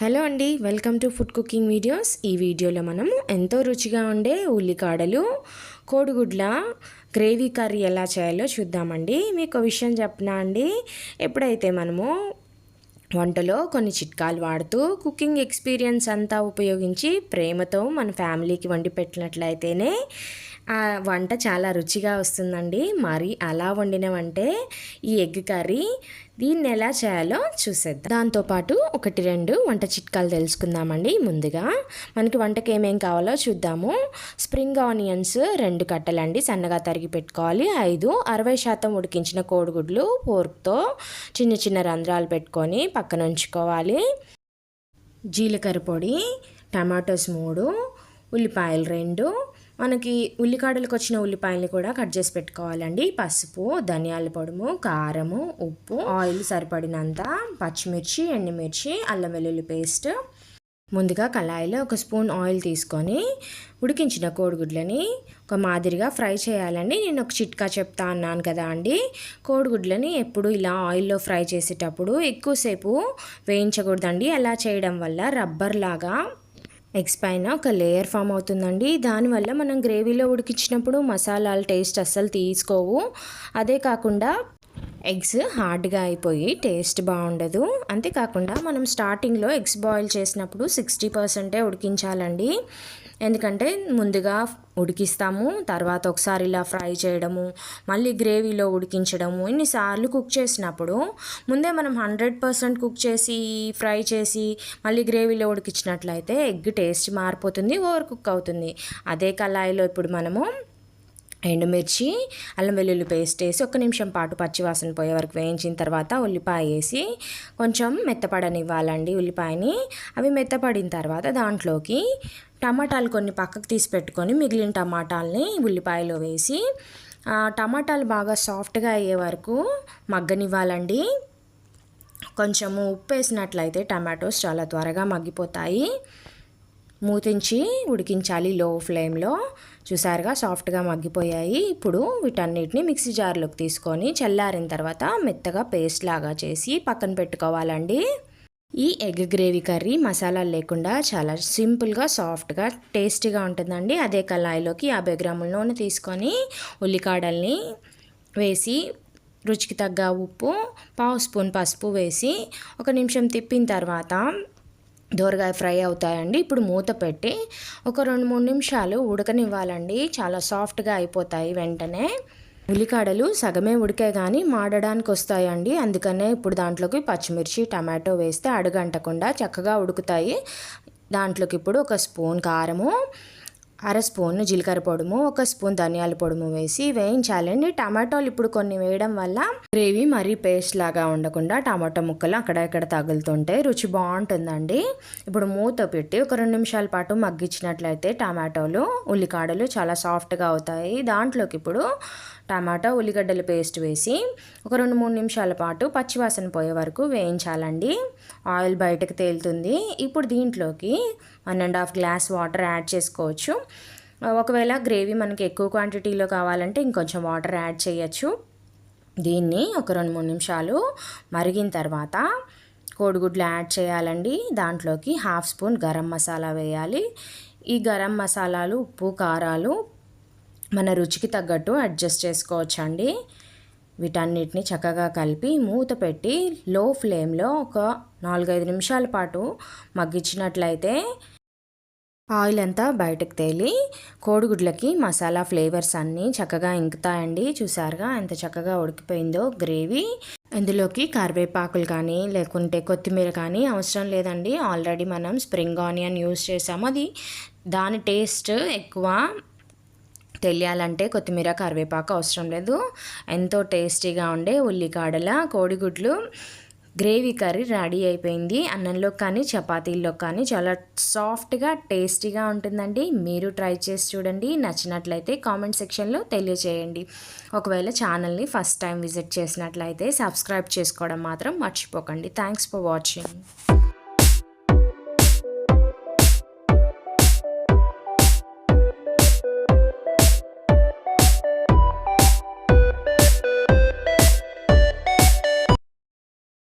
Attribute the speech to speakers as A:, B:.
A: Hello అండి welcome to food cooking videos. ఈ వీడియోలో మనము ఎంతో రుచిగా ఉండే ఉల్లికాడలు కోడిగుడ్ల గ్రేవీ కర్రీ ఎలా చేయాలో చూద్దామండి. మీకు విషయం చెప్పనా అండి ఎప్పుడైతే మనము వంటలో కొన్ని చిట్కాలు వాడుతూ కుకింగ్ ఎక్స్పీరియన్స్ అంతా ఉపయోగించి ప్రేమతో మన ఫ్యామిలీకి వండి పెట్టినట్లయితేనే ఆ వంట చాలా రుచిగా వస్తుందండి. మరి అలా వండినవంటే ఈ ఎగ్ కర్రీ దీన్ని ఎలా చేయాలో చూసేద్దాం. దాంతోపాటు ఒకటి రెండు వంట చిట్కాలు తెలుసుకుందామండి ముందుగా. మనకి వంటకి ఏమేం కావాలో చూద్దాము. స్ప్రింగ్ ఆనియన్స్ రెండు కట్టలండి సన్నగా తరిగి పెట్టుకోవాలి. ఐదు అరవై శాతం ఉడికించిన కోడిగుడ్లు పోర్క్తో చిన్న చిన్న రంధ్రాలు పెట్టుకొని పక్కన ఉంచుకోవాలి. జీలకర్ర పొడి టమాటోస్ మూడు ఉల్లిపాయలు రెండు మనకి ఉల్లికాడలకు వచ్చిన ఉల్లిపాయలు కూడా కట్ చేసి పెట్టుకోవాలండి. పసుపు ధనియాల పొడుము కారము ఉప్పు ఆయిల్ సరిపడినంత పచ్చిమిర్చి ఎండుమిర్చి అల్లం వెల్లుల్లి పేస్ట్. ముందుగా కళాయిలో ఒక స్పూన్ ఆయిల్ తీసుకొని ఉడికించిన కోడిగుడ్లని ఒక మాదిరిగా ఫ్రై చేయాలండి. నేను ఒక చిట్కా చెప్తా అన్నాను కదా అండి. కోడిగుడ్లని ఎప్పుడు ఇలా ఆయిల్లో ఫ్రై చేసేటప్పుడు ఎక్కువసేపు వేయించకూడదండి. అలా చేయడం వల్ల రబ్బర్ లాగా ఎగ్స్ పైన ఒక లేయర్ ఫామ్ అవుతుందండి. దానివల్ల మనం గ్రేవీలో ఉడికించినప్పుడు మసాలాల టేస్ట్ అస్సలు తీసుకోవు. అదే కాకుండా ఎగ్స్ హార్డ్గా అయిపోయి టేస్ట్ బాగుండదు. అంతేకాకుండా మనం స్టార్టింగ్లో ఎగ్స్ బాయిల్ చేసినప్పుడు సిక్స్టీ పర్సెంటే ఉడికించాలండి. ఎందుకంటే ముందుగా ఉడికిస్తాము తర్వాత ఒకసారి ఇలా ఫ్రై చేయడము మళ్ళీ గ్రేవీలో ఉడికించడము. ఇన్నిసార్లు కుక్ చేసినప్పుడు ముందే మనం హండ్రెడ్ పర్సెంట్ కుక్ చేసి ఫ్రై చేసి మళ్ళీ గ్రేవీలో ఉడికించినట్లయితే ఎగ్ టేస్ట్ మారిపోతుంది ఓవర్ కుక్ అవుతుంది. అదే కళాయిలో ఇప్పుడు మనము ఎండుమిర్చి అల్లం వెల్లుల్లి పేస్ట్ వేసి ఒక నిమిషం పాటు పచ్చివాసన పోయే వరకు వేయించిన తర్వాత ఉల్లిపాయ వేసి కొంచెం మెత్తపడనివ్వాలండి ఉల్లిపాయని. అవి మెత్తపడిన తర్వాత దాంట్లోకి టమాటాలు కొన్ని పక్కకు తీసి పెట్టుకొని మిగిలిన టమాటాలని ఉల్లిపాయలో వేసి టమాటాలు బాగా సాఫ్ట్గా అయ్యే వరకు మగ్గనివ్వాలండి. కొంచెము ఉప్పు వేసినట్లయితే టమాటోస్ చాలా త్వరగా మగ్గిపోతాయి. మూతించి ఉడికించాలి లో ఫ్లేమ్లో. చూసారుగా సాఫ్ట్గా మగ్గిపోయాయి. ఇప్పుడు వీటన్నిటిని మిక్సీ జార్లోకి తీసుకొని చల్లారిన తర్వాత మెత్తగా పేస్ట్ లాగా చేసి పక్కన పెట్టుకోవాలండి. ఈ ఎగ్ గ్రేవీ కర్రీ మసాలాలు లేకుండా చాలా సింపుల్గా సాఫ్ట్గా టేస్టీగా ఉంటుందండి. అదే కళాయిలోకి యాభై గ్రాముల నూనె తీసుకొని ఉల్లికాడల్ని వేసి రుచికి తగ్గ ఉప్పు పావు స్పూన్ పసుపు వేసి ఒక నిమిషం తిప్పిన తర్వాత దోరగాయ ఫ్రై అవుతాయండి. ఇప్పుడు మూత పెట్టి ఒక రెండు మూడు నిమిషాలు ఉడకనివ్వాలండి. చాలా సాఫ్ట్గా అయిపోతాయి వెంటనే. ఉల్లికాడలు సగమే ఉడికే కానీ మాడడానికి వస్తాయండి. అందుకనే ఇప్పుడు దాంట్లోకి పచ్చిమిర్చి టమాటో వేస్తే అడుగంటకుండా చక్కగా ఉడుకుతాయి. దాంట్లోకి ఇప్పుడు ఒక స్పూన్ కారము అర స్పూన్ జీలకర్ర పొడుము ఒక స్పూన్ ధనియాల పొడుము వేసి వేయించాలండి. టమాటోలు ఇప్పుడు కొన్ని వేయడం వల్ల గ్రేవీ మరీ పేస్ట్ లాగా ఉండకుండా టమాటో ముక్కలు అక్కడక్కడ తగులుతుంటే రుచి బాగుంటుందండి. ఇప్పుడు మూత పెట్టి ఒక రెండు నిమిషాల పాటు మగ్గించినట్లయితే టమాటోలు ఉల్లికాడలు చాలా సాఫ్ట్గా అవుతాయి. దాంట్లోకి ఇప్పుడు టమాటా ఉల్లిగడ్డల పేస్ట్ వేసి ఒక రెండు మూడు నిమిషాల పాటు పచ్చివాసన పోయే వరకు వేయించాలండి. ఆయిల్ బయటకు తేలుతుంది. ఇప్పుడు దీంట్లోకి one and half glass water add చేసుకోవచ్చు. ఒకవేళ గ్రేవీ మనకి ఎక్కువ క్వాంటిటీలో కావాలంటే ఇంకొంచెం వాటర్ యాడ్ చేయొచ్చు. దీన్ని ఒక రెండు మూడు నిమిషాలు మరిగిన తర్వాత కోడిగుడ్లు యాడ్ చేయాలండి. దాంట్లోకి హాఫ్ స్పూన్ గరం మసాలా వేయాలి. ఈ గరం మసాలాలు ఉప్పు కారాలు మన రుచికి తగ్గట్టు అడ్జస్ట్ చేసుకోవచ్చండి. వీటన్నిటిని చక్కగా కలిపి మూత పెట్టి లో ఫ్లేమ్లో ఒక నాలుగైదు నిమిషాల పాటు మగ్గించినట్లయితే ఆయిల్ అంతా బయటకు తేలి కోడిగుడ్లకి మసాలా ఫ్లేవర్స్ అన్నీ చక్కగా ఇంకుతాయండి. చూసారుగా ఎంత చక్కగా ఉడికిపోయిందో గ్రేవీ ఇందులోకి కరివేపాకులు కానీ లేకుంటే కొత్తిమీర కానీ అవసరం లేదండి. ఆల్రెడీ మనం స్ప్రింగ్ ఆనియన్ యూస్ చేసాము. అది దాని టేస్ట్ ఎక్కువ తెలియాలంటే కొత్తిమీర కరివేపాకు అవసరం లేదు. ఎంతో టేస్టీగా ఉండే ఉల్లికాడల కోడిగుడ్లు గ్రేవీ కర్రీ రెడీ అయిపోయింది. అన్నంలో కానీ చపాతీల్లో కానీ చాలా సాఫ్ట్గా టేస్టీగా ఉంటుందండి. మీరు ట్రై చేసి చూడండి. నచ్చినట్లయితే కామెంట్ సెక్షన్లో తెలియచేయండి. ఒకవేళ ఛానల్ని ఫస్ట్ టైం విజిట్ చేసినట్లయితే సబ్స్క్రైబ్ చేసుకోవడం మాత్రం మర్చిపోకండి. Thanks for watching.